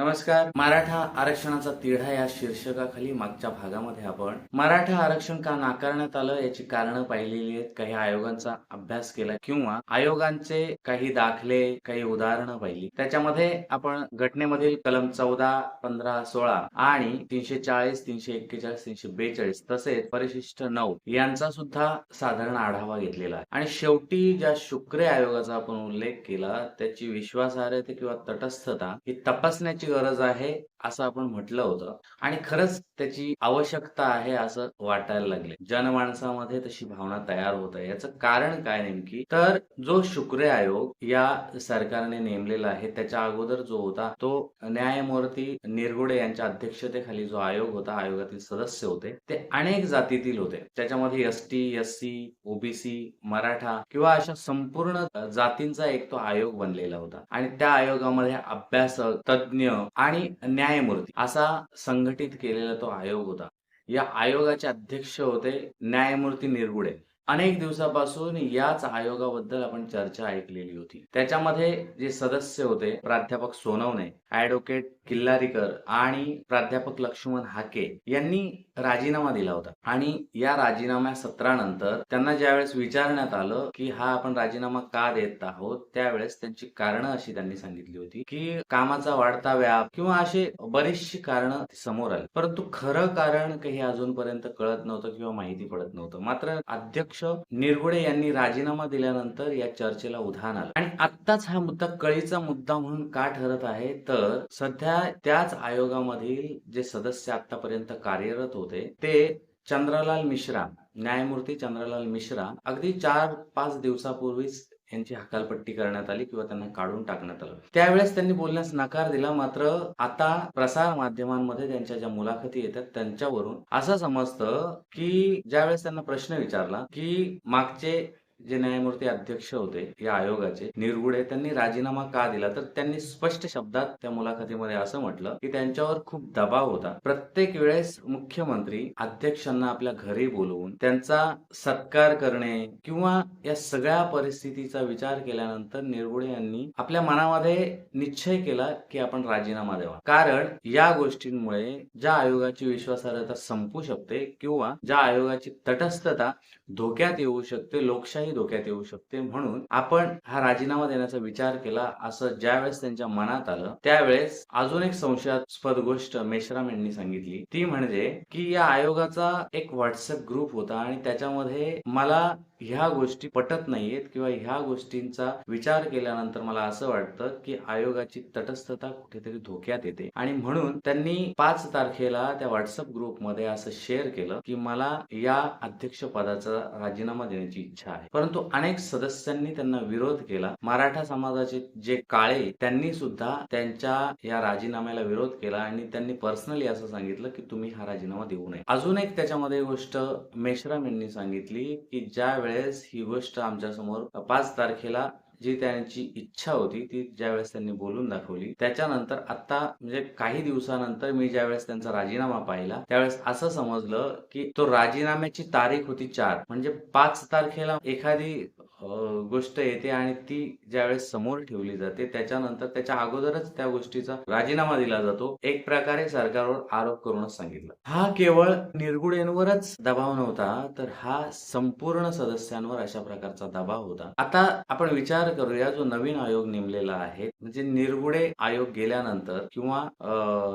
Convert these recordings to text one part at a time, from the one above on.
नमस्कार. मराठा आरक्षणाचा तिढा या शीर्षकाखाली मागच्या भागामध्ये आपण. मराठा आरक्षण का नाकारण्यात आलं याची कारणं पाहिलेली आहेत. काही आयोगांचा अभ्यास केला किंवा आयोगांचे काही दाखले काही उदाहरणं पाहिली. त्याच्यामध्ये आपण घटनेमधील कलम चौदा पंधरा सोळा आणि तीनशे चाळीस तीनशे एक्केचाळीस तीनशे बेचाळीस तसेच परिशिष्ट नऊ यांचा सुद्धा साधारण आढावा घेतलेला आहे. आणि शेवटी ज्या शुक्रे आयोगाचा आपण उल्लेख केला त्याची विश्वासार्हता किंवा तटस्थता ही तपासण्याची गरज आहे. असं आपण म्हटलं होतं. आणि खरंच त्याची आवश्यकता आहे असं वाटायला लागले जनमानसामध्ये तशी भावना तयार होत आहे. याचं कारण काय नेमकी? तर जो शुक्र आयोग या सरकारने नेमलेला आहे त्याच्या अगोदर जो होता तो न्यायमूर्ती निरगुडे यांच्या अध्यक्षतेखाली जो आयोग होता आयोगातील सदस्य होते ते अनेक जातीतील होते. त्याच्यामध्ये S T S C OBC Maratha किंवा अशा संपूर्ण जातींचा एक तो आयोग बनलेला होता. आणि त्या आयोगामध्ये अभ्यासक तज्ज्ञ आणि न्यायमूर्ती. असा संघटित केलेला तो आयोग होता. या आयोगाचे अध्यक्ष होते न्यायमूर्ती निरगुडे. अनेक दिवसापासून याच आयोगाबद्दल आपण चर्चा ऐकलेली होती. त्याच्यामध्ये जे सदस्य होते प्राध्यापक सोनवणे ऍडव्होकेट किल्लारीकर आणि प्राध्यापक लक्ष्मण हाके यांनी राजीनामा दिला होता. आणि या राजीनाम्या सत्रानंतर त्यांना ज्यावेळेस विचारण्यात आलं की हा आपण राजीनामा का देत आहोत त्यावेळेस त्यांची कारणं अशी त्यांनी सांगितली होती की कामाचा वाढता व्याप किंवा असे बरीचशी कारणं समोर आली. परंतु खरं कारण काही अजूनपर्यंत कळत नव्हतं किंवा माहिती पडत नव्हतं. मात्र अध्यक्ष निरगुडे यांनी राजीनामा दिल्यानंतर या चर्चेला उधाण आलं. आणि आत्ताच हा मुद्दा कळीचा मुद्दा म्हणून का ठरत आहे तर सध्या त्याच आयोगामधील जे सदस्य आतापर्यंत कार्यरत होते ते चंद्रलाल मिश्रा न्यायमूर्ती चंद्रलाल मिश्रा अगदी चार पाच दिवसापूर्वीच यांची हकालपट्टी करण्यात आली किंवा त्यांना काढून टाकण्यात आलं. त्यावेळेस त्यांनी बोलण्यास नकार दिला मात्र आता प्रसार माध्यमांमध्ये त्यांच्या ज्या मुलाखती येतात त्यांच्यावरून असं समजतं की ज्यावेळेस त्यांना प्रश्न विचारला की मागचे जे न्यायमूर्ती अध्यक्ष होते या आयोगाचे निरगुडे त्यांनी राजीनामा का दिला? तर त्यांनी स्पष्ट शब्दात त्या मुलाखतीमध्ये असं म्हटलं की त्यांच्यावर खूप दबाव होता. प्रत्येक वेळेस मुख्यमंत्री अध्यक्षांना आपल्या घरी बोलवून त्यांचा सत्कार करणे किंवा या सगळ्या परिस्थितीचा विचार केल्यानंतर निरगुडे यांनी आपल्या मनामध्ये निश्चय केला की आपण राजीनामा द्यावा. कारण या गोष्टींमुळे ज्या आयोगाची विश्वासार्हता संपू शकते किंवा ज्या आयोगाची तटस्थता धोक्यात येऊ शकते लोकशाही धोक्यात येऊ शकते म्हणून आपण हा राजीनामा देण्याचा विचार केला असं ज्यावेळेस त्यांच्या मनात आलं त्यावेळेस अजून एक संशयास्पद गोष्ट मेश्राम यांनी सांगितली. ती म्हणजे की या आयोगाचा एक व्हॉट्सअप ग्रुप होता आणि त्याच्यामध्ये मला ह्या गोष्टी पटत नाहीयेत किंवा ह्या गोष्टींचा विचार केल्यानंतर मला असं वाटतं की आयोगाची तटस्थता कुठेतरी धोक्यात येते. आणि म्हणून त्यांनी पाच तारखेला त्या व्हॉट्सअप ग्रुपमध्ये असं शेअर केलं की मला या अध्यक्ष पदाचा राजीनामा देण्याची इच्छा आहे. परंतु अनेक सदस्यांनी त्यांना विरोध केला. मराठा समाजाचे जे काळे त्यांनी सुद्धा त्यांच्या या राजीनाम्याला विरोध केला आणि त्यांनी पर्सनली असं सांगितलं की तुम्ही हा राजीनामा देऊ नये. अजून एक त्याच्यामध्ये गोष्ट मेश्राम यांनी सांगितली की ज्या त्यावेळेस ही गोष्ट आमच्यासमोर पाच तारखेला जी त्यांची इच्छा होती ती ज्यावेळेस त्यांनी बोलून दाखवली त्याच्यानंतर आता म्हणजे काही दिवसानंतर मी ज्यावेळेस त्यांचा राजीनामा पाहिला त्यावेळेस असं समजलं की तो राजीनाम्याची तारीख होती चार. म्हणजे पाच तारखेला एखादी गोष्ट येते आणि ती ज्यावेळेस समोर ठेवली जाते त्याच्यानंतर त्याच्या अगोदरच त्या गोष्टीचा राजीनामा दिला जातो. एक प्रकारे सरकारवर आरोप करूनच सांगितलं. हा केवळ निरगुडेंवरच दबाव नव्हता तर हा संपूर्ण सदस्यांवर अशा प्रकारचा दबाव होता. आता आपण विचार करूया जो नवीन आयोग नेमलेला आहे म्हणजे निरगुडे आयोग गेल्यानंतर किंवा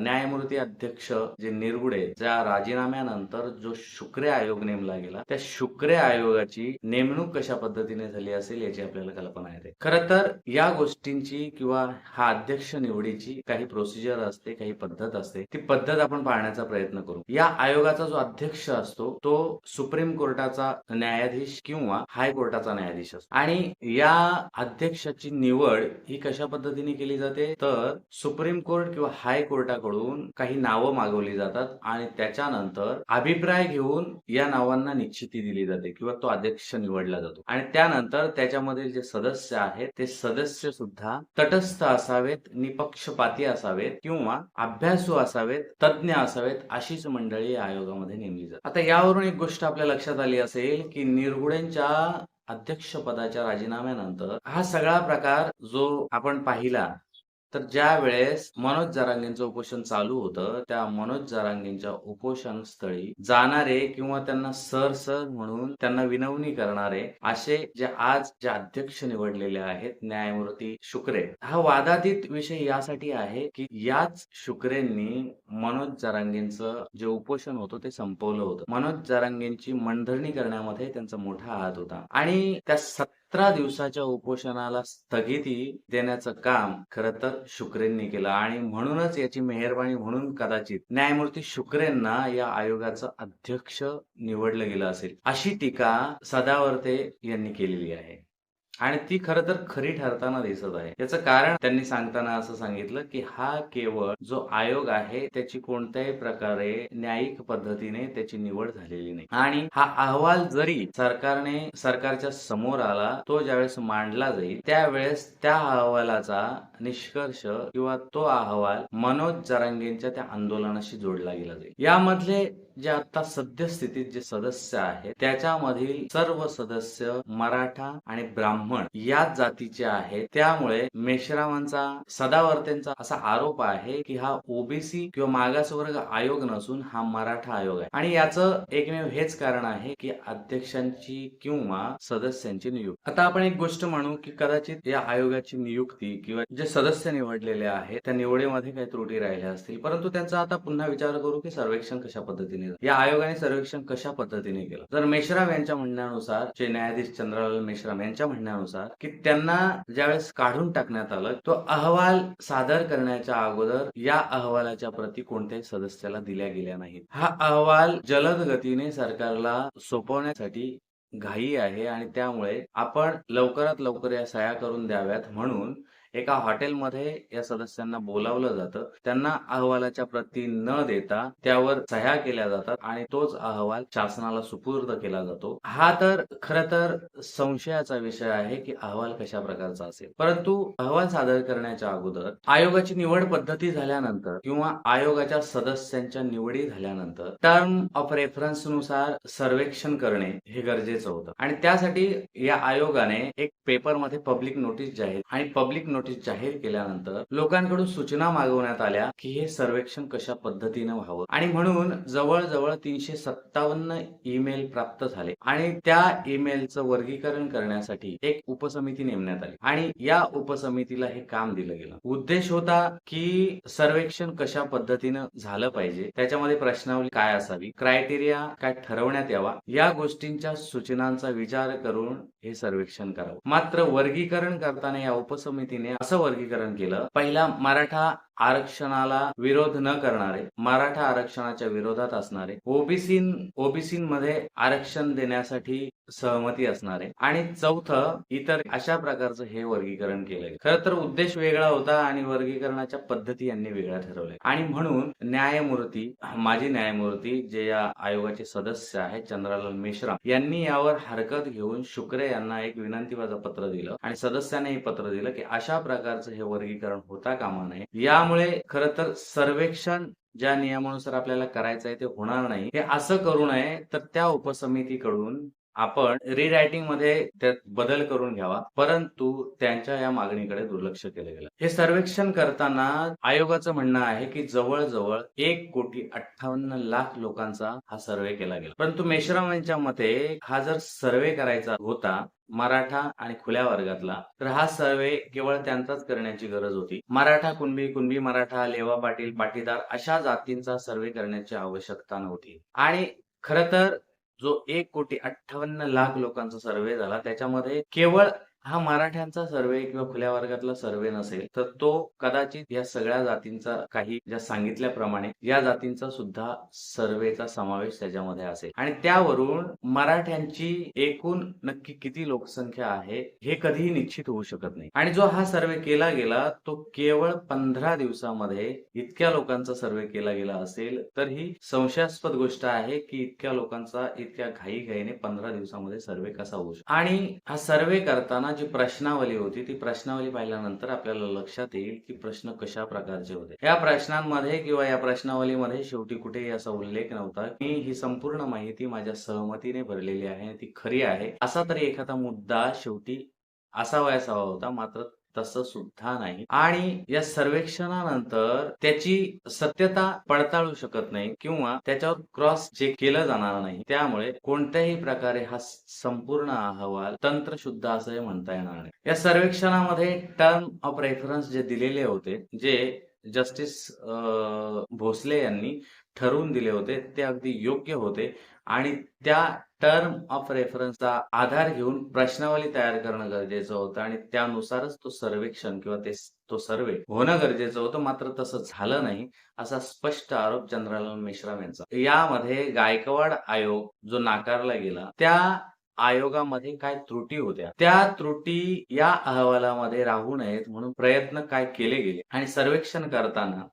न्यायमूर्ती अध्यक्ष जे निरगुडे ज्या राजीनाम्यानंतर जो शुक्रे आयोग नेमला गेला त्या शुक्रे आयोगाची नेमणूक कशा पद्धतीने झाली असेल याची आपल्याला कल्पना येते. खरं तर या गोष्टींची किंवा हा अध्यक्ष निवडीची काही प्रोसिजर असते काही पद्धत असते ती पद्धत आपण पाहण्याचा प्रयत्न करू. या आयोगाचा जो अध्यक्ष असतो तो सुप्रीम कोर्टाचा न्यायाधीश किंवा हायकोर्टाचा न्यायाधीश असतो. आणि या अध्यक्षाची निवड ही कशा पद्धतीने केली जाते? तर सुप्रीम कोर्ट किंवा हायकोर्टाकडून काही नावं मागवली जातात आणि त्याच्यानंतर अभिप्राय घेऊन या नावांना निश्चिती दिली जाते किंवा तो अध्यक्ष निवडला जातो. आणि त्यानंतर त्याच्यामधील जे सदस्य आहेत ते सदस्य सुद्धा तटस्थ असावेत निपक्षपाती असावेत किंवा अभ्यासू असावेत तज्ज्ञ असावेत अशीच मंडळी आयोगामध्ये नेमली जातात. आता यावरून एक गोष्ट आपल्या लक्षात आली असेल की निरगुडेंच्या अध्यक्षपदाच्या राजीनाम्यानंतर हा सगळा प्रकार जो आपण पाहिला तर ज्या वेळेस मनोज जरांगेंचं उपोषण चालू होतं त्या मनोज जरांगेंच्या उपोषण स्थळी जाणारे किंवा त्यांना सर सर म्हणून त्यांना विनवणी करणारे असे जे आज जे अध्यक्ष निवडलेले आहेत न्यायमूर्ती शुक्रे. हा वादातीत विषय यासाठी आहे की याच शुक्रेंनी मनोज जरांगेंचं जे उपोषण होतं ते संपवलं होतं. मनोज जरांगेंची मनधरणी करण्यामध्ये त्यांचा मोठा हात होता. आणि त्या सतरा दिवसाच्या उपोषणाला स्थगिती देण्याचं काम खर तर शुक्रेंनी केलं आणि म्हणूनच याची मेहरबानी म्हणून कदाचित न्यायमूर्ती शुक्रेंना या आयोगाचं अध्यक्ष निवडलं गेलं असेल अशी टीका सदावर्ते यांनी केलेली आहे. आणि ती खरं तर खरी ठरताना दिसत आहे. याचं कारण त्यांनी सांगताना असं सांगितलं की हा केवळ जो आयोग आहे त्याची कोणत्याही प्रकारे न्यायिक पद्धतीने त्याची निवड झालेली नाही. आणि हा अहवाल जरी सरकारने सरकारच्या समोर आला तो ज्यावेळेस मांडला जाईल त्यावेळेस त्या अहवालाचा निष्कर्ष किंवा तो अहवाल मनोज जरांगेंच्या त्या आंदोलनाशी जोडला गेला जाईल. यामधले जे आता सद्यस्थितीत जे सदस्य आहेत त्याच्यामधील सर्व सदस्य मराठा आणि ब्राह्मण याच जातीचे आहेत. त्यामुळे मेश्रामांचा सदावर्तेंचा असा आरोप आहे की हा ओबीसी किंवा मागासवर्ग आयोग नसून हा मराठा आयोग आहे. आणि याचं एकमेव हेच कारण आहे की अध्यक्षांची किंवा सदस्यांची नियुक्ती. आता आपण एक गोष्ट म्हणू की कदाचित या आयोगाची नियुक्ती किंवा जे सदस्य निवडलेले आहेत त्या निवडीमध्ये काही त्रुटी राहिल्या असतील. परंतु त्यांचा आता पुन्हा विचार करू की सर्वेक्षण कशा पद्धतीने झालं. या आयोगाने सर्वेक्षण कशा पद्धतीने केलं तर मेश्राम यांच्या म्हणण्यानुसार जे न्यायाधीश चंद्रलाल मेश्राम यांच्या म्हणण्यानुसार की त्यांना ज्यावेळेस काढून टाकण्यात आलं तो अहवाल सादर करण्याच्या अगोदर या अहवालाच्या प्रती कोणत्याही सदस्याला दिल्या गेल्या नाहीत हा अहवाल जलद गतीने सरकारला सोपवण्यासाठी घाई आहे आणि त्यामुळे आपण लवकरात लवकर या सह्या करून द्याव्यात म्हणून एका हॉटेलमध्ये या सदस्यांना बोलावलं जातं. त्यांना अहवालाच्या प्रती न देता त्यावर सह्या केल्या जातात आणि तोच अहवाल शासनाला सुपूर्द केला जातो. हा तर खर तर संशयाचा विषय आहे की अहवाल कशा प्रकारचा असेल. परंतु अहवाल सादर करण्याच्या अगोदर आयोगाची निवड पद्धती झाल्यानंतर किंवा आयोगाच्या सदस्यांच्या निवडी झाल्यानंतर टर्म ऑफ रेफरन्सनुसार सर्वेक्षण करणे हे गरजेचं होतं. आणि त्यासाठी या आयोगाने एक पेपरमध्ये पब्लिक नोटीस जाहीर आणि पब्लिक नोटीस जाहीर केल्यानंतर लोकांकडून सूचना मागवण्यात आल्या की हे सर्वेक्षण कशा पद्धतीनं व्हावं. आणि म्हणून जवळजवळ तीनशे सत्तावन्न ईमेल प्राप्त झाले. आणि त्या ईमेलचं वर्गीकरण करण्यासाठी एक उपसमिती नेमण्यात आली. आणि या उपसमितीला हे काम दिलं गेलं. उद्देश होता की सर्वेक्षण कशा पद्धतीनं झालं पाहिजे त्याच्यामध्ये प्रश्नावली काय असावी क्रायटेरिया काय ठरवण्यात यावा या गोष्टींच्या सूचनांचा विचार करून हे सर्वेक्षण करावं. मात्र वर्गीकरण करताना या उपसमितीने असं वर्गीकरण केलं. पहिला मराठा आरक्षणाला विरोध न करणारे मराठा आरक्षणाच्या विरोधात असणारे ओबीसी ओबीसीमध्ये आरक्षण देण्यासाठी सहमती असणारे आणि चौथं इतर अशा प्रकारचं हे वर्गीकरण केलंय. खर तर उद्देश वेगळा होता आणि वर्गीकरणाच्या पद्धती यांनी वेगळ्या ठरवल्या. आणि म्हणून न्यायमूर्ती माजी न्यायमूर्ती जे या आयोगाचे सदस्य आहेत चंद्रलाल मिश्रा यांनी यावर हरकत घेऊन शुक्रे यांना एक विनंतीवाचं पत्र दिलं आणि सदस्याने हे पत्र दिलं की अशा प्रकारचं हे वर्गीकरण होता कामा नये. त्यामुळे खरं तर सर्वेक्षण ज्या नियमानुसार आपल्याला करायचं आहे ते होणार नाही. हे असं करू नये तर त्या उपसमितीकडून आपण रिरायटिंगमध्ये त्यात बदल करून घ्यावा. परंतु त्यांच्या या मागणीकडे दुर्लक्ष केलं गेलं. हे सर्वेक्षण करताना आयोगाचं म्हणणं आहे की जवळजवळ एक कोटी अठ्ठावन्न लाख लोकांचा हा सर्वे केला गेला. परंतु मेश्राम यांच्या मते हा जर सर्वे करायचा होता मराठा आणि खुल्या वर्गातला तर हा सर्वे केवळ त्यांचाच करण्याची गरज होती. मराठा कुणबी कुणबी मराठा लेवा पाटील पाटीदार अशा जातींचा सर्वे करण्याची आवश्यकता नव्हती. आणि खर तर जो एक कोटी अठ्ठावन्न लाख लोकांचा सर्वे झाला त्याच्यामध्ये केवळ हा मराठ्यांचा सर्वे किंवा खुल्या वर्गातला सर्वे नसेल तर तो कदाचित या सगळ्या जातींचा काही ज्या सांगितल्याप्रमाणे या जातींचा सुद्धा सर्वेचा समावेश त्याच्यामध्ये असेल. आणि त्यावरून मराठ्यांची एकूण नक्की किती लोकसंख्या आहे हे कधीही निश्चित होऊ शकत नाही. आणि जो हा सर्वे केला गेला तो केवळ पंधरा दिवसामध्ये इतक्या लोकांचा सर्वे केला गेला असेल तर ही संशयास्पद गोष्ट आहे की इतक्या लोकांचा इतक्या घाईघाईने पंधरा दिवसामध्ये सर्वे कसा होऊ शकतो आणि हा सर्वे करताना जी प्रश्नावली होती ती प्रश्नावली पाहिल्यानंतर आपल्याला लक्षात येईल की प्रश्न कशा प्रकारचे होते. या प्रश्नांमध्ये किंवा या प्रश्नावलीमध्ये शेवटी कुठे असा उल्लेख नव्हता की ही संपूर्ण माहिती माझ्या सहमतीने भरलेली आहे ती खरी आहे. असा तरी एखादा मुद्दा शेवटी असावा हवा होता मात्र तसं सुद्धा नाही. आणि या सर्वेक्षणानंतर त्याची सत्यता पडताळू शकत नाही किंवा त्याच्यावर क्रॉस जे केलं जाणार नाही त्यामुळे कोणत्याही प्रकारे हा संपूर्ण अहवाल तंत्रशुद्ध असं म्हणता येणार नाही. या सर्वेक्षणामध्ये टर्म ऑफ रेफरन्स जे दिलेले होते जे जस्टिस भोसले यांनी ठरवून दिले होते ते अगदी योग्य होते. आणि त्या टर्म ऑफ रेफरन्सचा आधार घेऊन प्रश्नावली तयार करणं गरजेचं होतं आणि त्यानुसारच तो सर्वेक्षण किंवा ते तो सर्वे होणं गरजेचं होतं. मात्र तसं झालं नाही असा स्पष्ट आरोप चंद्रलाल मेश्राम यांचा. यामध्ये गायकवाड आयोग जो नाकारला गेला त्या आयोगामध्ये काय त्रुटी होत्या? त्या त्रुटी या अहवालामध्ये राहू नयेत म्हणून प्रयत्न काय केले गेले? आणि सर्वेक्षण करताना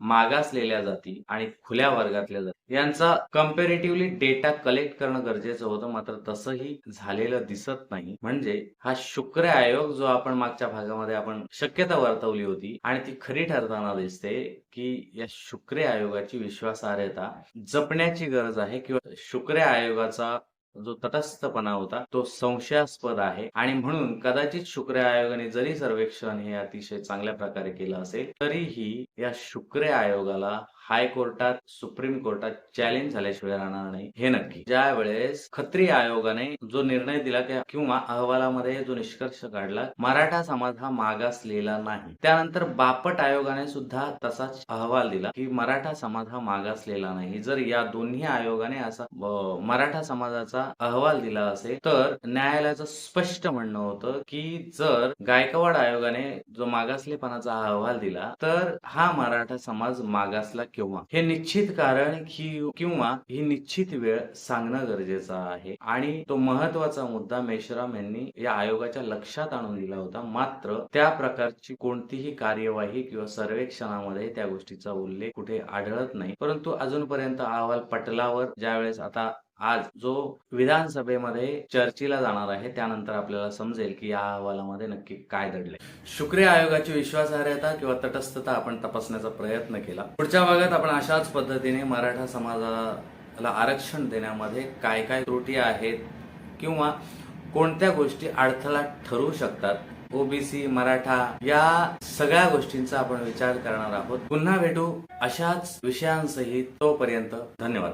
मागासलेल्या जाती आणि खुल्या वर्गातल्या जाती. यांचा कम्पेरेटिव्हली डेटा कलेक्ट करणं गरजेचं होतं मात्र तसंही झालेलं दिसत नाही. म्हणजे हा शुक्र आयोग जो आपण मागच्या भागामध्ये आपण शक्यता वर्तवली होती आणि ती खरी ठरताना दिसते की या शुक्र आयोगाची विश्वासार्हता जपण्याची गरज आहे किंवा शुक्र आयोगाचा जो तटस्थपणा होता तो संशयास्पद आहे. आणि म्हणून कदाचित शुक्र आयोगाने जरी सर्वेक्षण हे अतिशय चांगल्या प्रकारे केलं असेल तरीही या शुक्र आयोगाला हायकोर्टात सुप्रीम कोर्टात चॅलेंज झाल्याशिवाय राहणार नाही. हे नक्की. ज्या वेळेस खत्री आयोगाने जो निर्णय दिला किंवा अहवालामध्ये जो निष्कर्ष काढला मराठा समाज हा मागासलेला नाही. त्यानंतर बापट आयोगाने सुद्धा तसाच अहवाल दिला की मराठा समाज हा मागासलेला नाही. जर या दोन्ही आयोगाने असा मराठा समाजाचा अहवाल दिला असेल तर न्यायालयाचं स्पष्ट म्हणणं होतं की जर गायकवाड आयोगाने जो मागासलेपणाचा अहवाल दिला तर हा मराठा समाज मागासला किंवा. हे निश्चित कारण कि- किंवा ही निश्चित वेळ सांगणं गरजेचं आहे. आणि तो महत्त्वाचा मुद्दा मेश्राम यांनी या आयोगाच्या लक्षात आणून दिला होता. मात्र त्या प्रकारची कोणतीही कार्यवाही किंवा सर्वेक्षणामध्ये त्या गोष्टीचा उल्लेख कुठे आढळत नाही. परंतु अजूनपर्यंत अहवाल पटलावर ज्यावेळेस आता आज जो विधानसभेमध्ये चर्चेला जाणार आहे त्यानंतर आपल्याला समजेल की या अहवालामध्ये नक्की काय दडले शुक्रिया आयोगाची विश्वासार्हता किंवा तटस्थता आपण तपासण्याचा प्रयत्न केला. पुढच्या भागात आपण अशाच पद्धतीने मराठा समाजाला आरक्षण देण्यामध्ये काय काय त्रुटी आहेत किंवा कोणत्या गोष्टी अडथळा ठरू शकतात ओबीसी मराठा या सगळ्या गोष्टींचा आपण विचार करणार आहोत. पुन्हा भेटू अशाच विषयांसहित तोपर्यंत धन्यवाद.